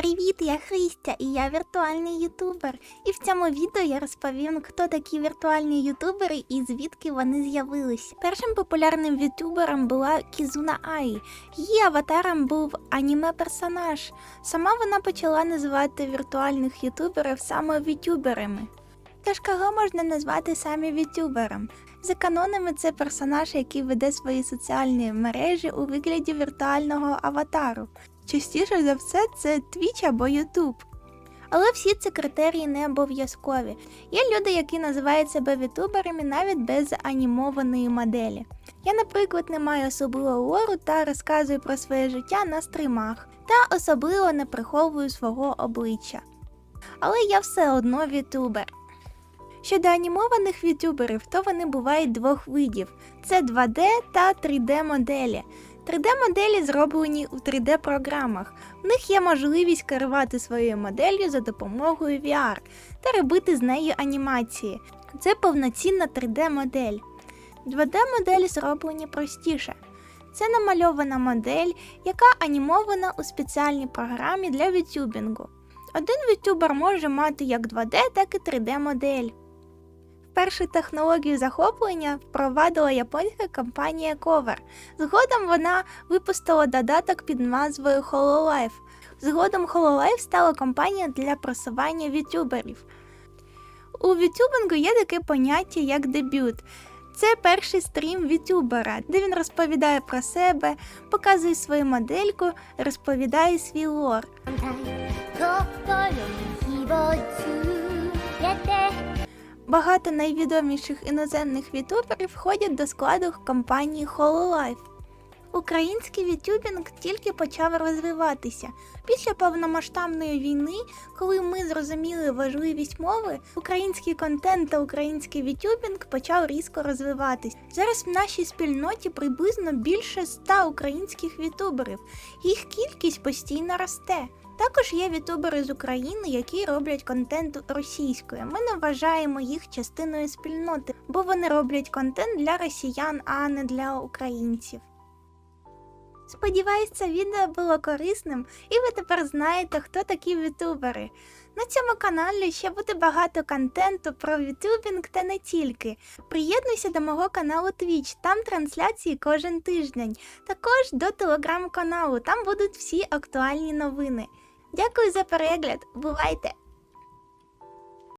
Привіт, я Христя і я віртуальний ютубер. І в цьому відео я розповім, хто такі віртуальні ютубери і звідки вони з'явились. Першим популярним ютубером була Кізуна Ай. Її аватаром був аніме-персонаж. Сама вона почала називати віртуальних ютуберів саме вітюберами. Тож можна назвати саме вітюбером? За канонами це персонаж, який веде свої соціальні мережі у вигляді віртуального аватару. Частіше за все це Twitch або YouTube. Але всі ці критерії не обов'язкові. Є люди, які називають себе вітуберами навіть без анімованої моделі. Я, наприклад, не маю особливого лору та розказую про своє життя на стримах, та особливо не приховую свого обличчя. Але я все одно вітубер. Щодо анімованих вітюберів, то вони бувають двох видів: це 2D та 3D моделі. 3D-моделі зроблені у 3D-програмах. В них є можливість керувати своєю моделлю за допомогою VR та робити з нею анімації. Це повноцінна 3D-модель. 2D-моделі зроблені простіше. Це намальована модель, яка анімована у спеціальній програмі для вітюбінгу. Один вітюбер може мати як 2D, так і 3D-модель. Першу технологію захоплення впровадила японська компанія Cover. Згодом вона випустила додаток під назвою HoloLive. Згодом HoloLive стала компанією для просування вітюберів. У вітюбингу є таке поняття як дебют. Це перший стрім вітюбера, де він розповідає про себе, показує свою модельку, розповідає свій лор. Багато найвідоміших іноземних вітуберів входять до складу компанії HoloLive. Український вітюбінг тільки почав розвиватися. Після повномасштабної війни, коли ми зрозуміли важливість мови, український контент та український вітюбінг почав різко розвиватись. Зараз в нашій спільноті приблизно більше 100 українських вітуберів. Їх кількість постійно росте. Також є вітубери з України, які роблять контент російською. Ми не вважаємо їх частиною спільноти, бо вони роблять контент для росіян, а не для українців. Сподіваюсь, це відео було корисним, і ви тепер знаєте, хто такі вітубери. На цьому каналі ще буде багато контенту про вітубінг та не тільки. Приєднуйся до мого каналу Twitch, там трансляції кожен тиждень. Також до телеграм-каналу, там будуть всі актуальні новини. Дякую за перегляд, бувайте!